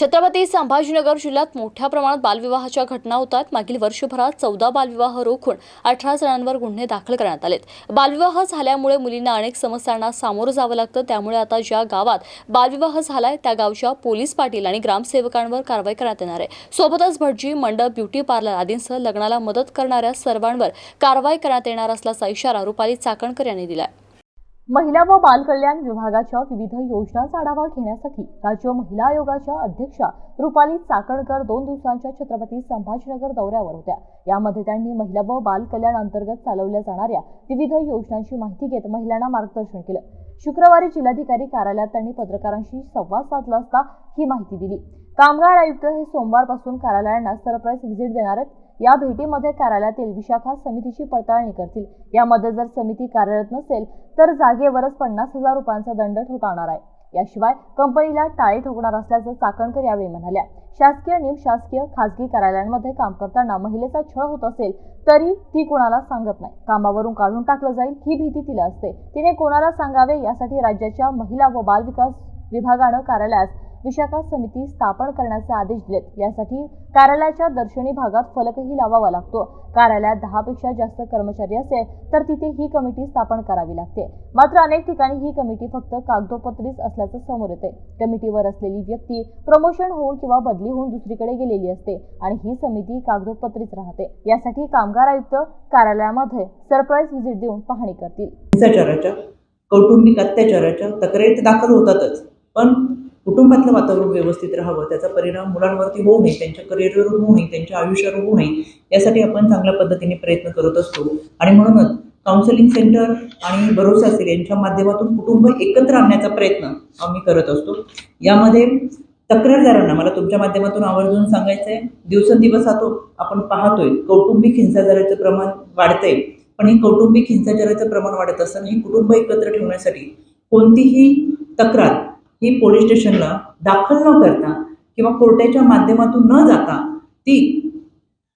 छत्रपती संभाजीनगर जिल्ह्यात मोठ्या प्रमाणात बालविवाहाच्या घटना होतात. मागील वर्षभरात चौदा बालविवाह रोखून अठरा जणांवर गुन्हे दाखल करण्यात आलेत. बालविवाह झाल्यामुळे मुलींना अनेक समस्यांना सामोरं जावं लागतं. त्यामुळे आता ज्या गावात बालविवाह झालाय त्या गावच्या पोलीस पाटील आणि ग्रामसेवकांवर कारवाई करण्यात येणार आहे. सोबतच भटजी मंडप ब्युटी पार्लर आदींसह लग्नाला मदत करणाऱ्या सर्वांवर कारवाई करण्यात येणार असल्याचा इशारा रुपाली चाकणकर यांनी दिला आहे महिला व बालकल्याण विभागाच्या विविध योजनांचा आढावा घेण्यासाठी राज्य महिला आयोगाच्या अध्यक्षा रुपाली चाकणकर दोन दिवसांच्या छत्रपती संभाजीनगर दौऱ्यावर होत्या. यामध्ये त्यांनी महिला व बालकल्याण अंतर्गत चालवल्या जाणाऱ्या विविध योजनांची माहिती घेत महिलांना मार्गदर्शन केलं. शुक्रवारी जिल्हाधिकारी कार्यालयात त्यांनी पत्रकारांशी संवाद साधला असता ही माहिती दिली. कामगार आयुक्त हे सोमवारपासून कार्यालयांना सरप्राईज व्हिजिट देणार आहेत. या भेटीमध्ये कार्यालयातील विशाखा समितीची पडताळणी करतील. यामध्ये जर समिती कार्यरत नसेल तर जागेवरच पन्नास हजार रुपयांचा दंड ठोठावणार आहे. याशिवाय कंपनीला टाळे ठोकणार असल्याचं चाकणकर यावेळी म्हणाल्या. शासकीय निमशासकीय खासगी कार्यालयांमध्ये काम करताना महिलेचा छळ होत असेल तरी ती कोणाला सांगत नाही. कामावरून काढून टाकलं जाईल ही भीती तिला असते. तिने कोणाला सांगावे यासाठी राज्याच्या महिला व बालविकास विभागानं कार्यालयास विशाखा समिती स्थापन करण्याचे आदेश दिलेत. यासाठी कार्यालयाच्या दर्शनी भागात फलकही लावावा लागतो. कार्यालयात दहापेक्षा जास्त कर्मचारी असेल तर तिथे ही कमिटी स्थापन करावी लागते. मात्र अनेक ठिकाणी ही कमिटी फक्त कागदोपत्रीच असल्याचं समोर येते कमिटीवर असलेली व्यक्ती प्रमोशन होऊन किंवा बदली होऊन दुसरीकडे गेलेली असते आणि ही समिती कागदोपत्रीच राहते. यासाठी कामगार आयुक्त कार्यालयामध्ये सरप्राईज व्हिजिट देऊन पाहणी करतील. कौटुंबिक अत्याचाराच्या तक्रारी दाखल होतातच. पण कुटुंबातलं वातावरण व्यवस्थित राहावं त्याचा परिणाम मुलांवरती होऊ नये त्यांच्या करिअरवर होऊ नये त्यांच्या आयुष्यावर होऊ नये यासाठी आपण चांगल्या पद्धतीने प्रयत्न करत असतो. आणि म्हणूनच काउन्सिलिंग सेंटर आणि भरोसा असेल यांच्या माध्यमातून कुटुंब एकत्र आणण्याचा प्रयत्न आम्ही करत असतो. यामध्ये तक्रारदारांना मला तुमच्या माध्यमातून आवर्जून सांगायचं आहे दिवसेंदिवस आता आपण पाहतोय कौटुंबिक हिंसाचाराचं प्रमाण वाढतंय पण हे कौटुंबिक हिंसाचाराचं प्रमाण वाढत असताना हे कुटुंब एकत्र ठेवण्यासाठी कोणतीही तक्रार ही पोलीस स्टेशनला दाखल न करता किंवा कोर्टाच्या माध्यमातून न जाता ती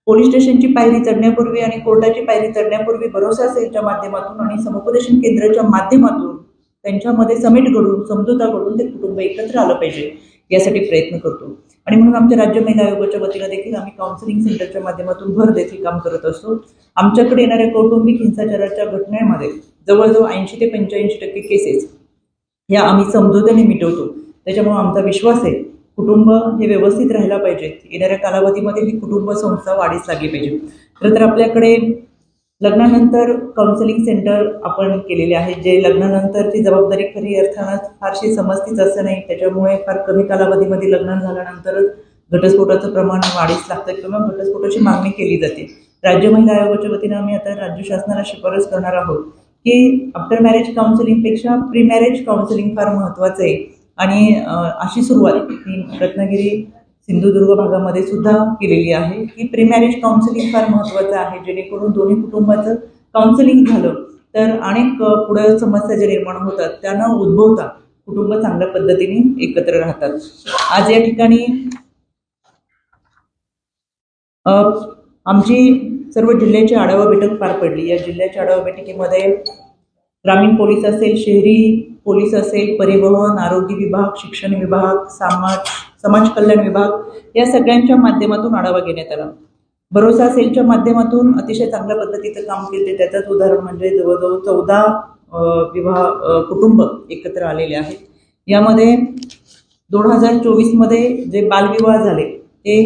पोलीस स्टेशनची पायरी चढण्यापूर्वी आणि कोर्टाची पायरी चढण्यापूर्वी भरोसा सेलच्या माध्यमातून आणि समुपदेशन केंद्राच्या माध्यमातून त्यांच्यामध्ये समेट घडून समजुता घडून ते कुटुंब एकत्र आलं पाहिजे यासाठी प्रयत्न करतो. आणि म्हणून आमच्या राज्य महिला आयोगाच्या वतीनं देखील आम्ही काउन्सिलिंग सेंटरच्या माध्यमातून भर देखील काम करत असतो. आमच्याकडे येणाऱ्या कौटुंबिक हिंसाचाराच्या घटनेमध्ये जवळजवळ ऐंशी ते पंच्याऐंशी टक्के केसेस ह्या आम्ही समजोत्याने मिटवतो. त्याच्यामुळे आमचा विश्वास आहे कुटुंब हे व्यवस्थित राहायला पाहिजे. येणाऱ्या कालावधीमध्ये ही कुटुंब संस्था वाढीस लागली पाहिजे. खरं तर आपल्याकडे लग्नानंतर काउन्सिलिंग सेंटर आपण केलेले आहे जे लग्नानंतरची जबाबदारी खरी अर्थानं फारशी समजतीच असं नाही. त्याच्यामुळे फार कमी कालावधीमध्ये लग्न झाल्यानंतरच घटस्फोटाचं प्रमाण वाढीस लागतं किंवा घटस्फोटाची मागणी केली जाते. राज्य महिला आयोगाच्या वतीनं आम्ही आता राज्य शासनाला शिफारस करणार आहोत. की आफ्टर मॅरेज काउन्सिलिंगपेक्षा प्री मॅरेज काउन्सिलिंग फार महत्त्वाचं आहे. आणि अशी सुरुवात ही रत्नागिरी सिंधुदुर्ग भागामध्ये सुद्धा केलेली आहे की प्री मॅरेज काउन्सिलिंग फार महत्त्वाचं आहे. जेणेकरून दोन्ही कुटुंबाचं काउन्सिलिंग झालं तर अनेक पुढं समस्या ज्या निर्माण होतात त्यांना उद्भवता कुटुंब चांगल्या पद्धतीने एकत्र राहतात. आज या ठिकाणी आमची सर्व जिल्ह्याची आढावा बैठक पार पडली. या जिल्ह्याच्या आढावा बैठकीमध्ये ग्रामीण पोलीस असेल शहरी पोलीस असेल परिवहन आरोग्य विभाग शिक्षण विभाग समाज समाज कल्याण विभाग या सगळ्यांच्या माध्यमातून आढावा घेण्यात आला. भरोसा सेलच्या माध्यमातून अतिशय चांगल्या पद्धतीचं काम केले. त्याचंच उदाहरण म्हणजे जवळजवळ चौदा विवाह कुटुंब एकत्र आलेले आहेत. यामध्ये दोन हजार चोवीसमध्ये जे बालविवाह झाले ते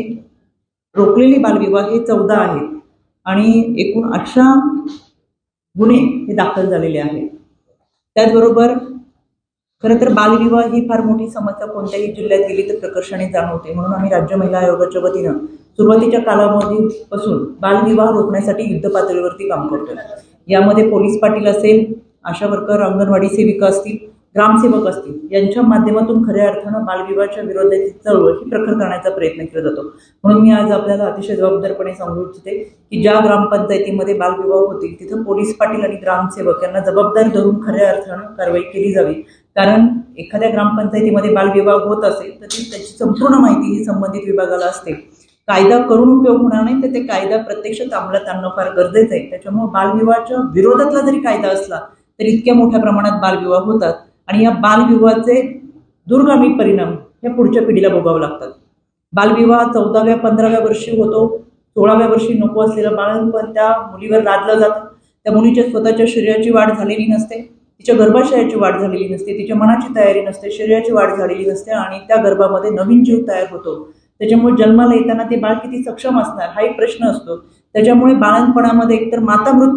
रोखलेले बालविवाह हे चौदा आहेत. आणि एकूण अठरा गुन्हे हे दाखल झालेले आहेत. त्याचबरोबर खरं तर बालविवाह ही फार मोठी समस्या कोणत्याही जिल्ह्यात गेली तर प्रकर्षाने जाणवते. म्हणून आम्ही राज्य महिला आयोगाच्या वतीनं सुरुवातीच्या कालावधीपासून बालविवाह रोखण्यासाठी युद्ध पातळीवरती काम करतो यामध्ये पोलीस पाटील असेल आशा वर्कर अंगणवाडी सेविका असतील ग्रामसेवक असतील यांच्या माध्यमातून खऱ्या अर्थानं बालविवाहाच्या विरोधाची चळवळ ही प्रखर करण्याचा प्रयत्न केला जातो. म्हणून मी आज आपल्याला अतिशय जबाबदारपणे सांगू इच्छिते की ज्या ग्रामपंचायतीमध्ये बालविवाह होतील तिथं पोलीस पाटील आणि ग्रामसेवक यांना जबाबदार धरून खऱ्या अर्थानं कारवाई केली जावी. कारण एखाद्या ग्रामपंचायतीमध्ये बालविवाह होत असेल तर ती त्याची संपूर्ण माहिती ही संबंधित विभागाला असते. कायदा करून उपयोग होणार नाही तर ते कायदा प्रत्यक्षात अंमलात आणणं फार गरजेचं आहे. त्याच्यामुळे बालविवाहाच्या विरोधातला जरी कायदा असला तरी इतक्या मोठ्या प्रमाणात बालविवाह होतात. आणि या बालविवाहाचे दुर्गामी परिणाम या पुढच्या पिढीला भोगावं लागतात. बालविवाह चौदाव्या पंधराव्या वर्षी होतो सोळाव्या वर्षी नको असलेलं बाळपण त्या मुलीवर लादलं जातं. त्या मुलीच्या स्वतःच्या शरीराची वाढ झालेली नसते तिच्या गर्भाशयाची वाढ झालेली नसते तिच्या मनाची तयारी नसते शरीराची वाढ झालेली नसते आणि त्या गर्भामध्ये नवीन जीव तयार होतो. त्याच्यामुळे जन्माला येताना ते बाळ किती सक्षम असणार हा एक प्रश्न असतो. त्याच्यामुळे बाळणपणामध्ये एकतर माता मृत्यू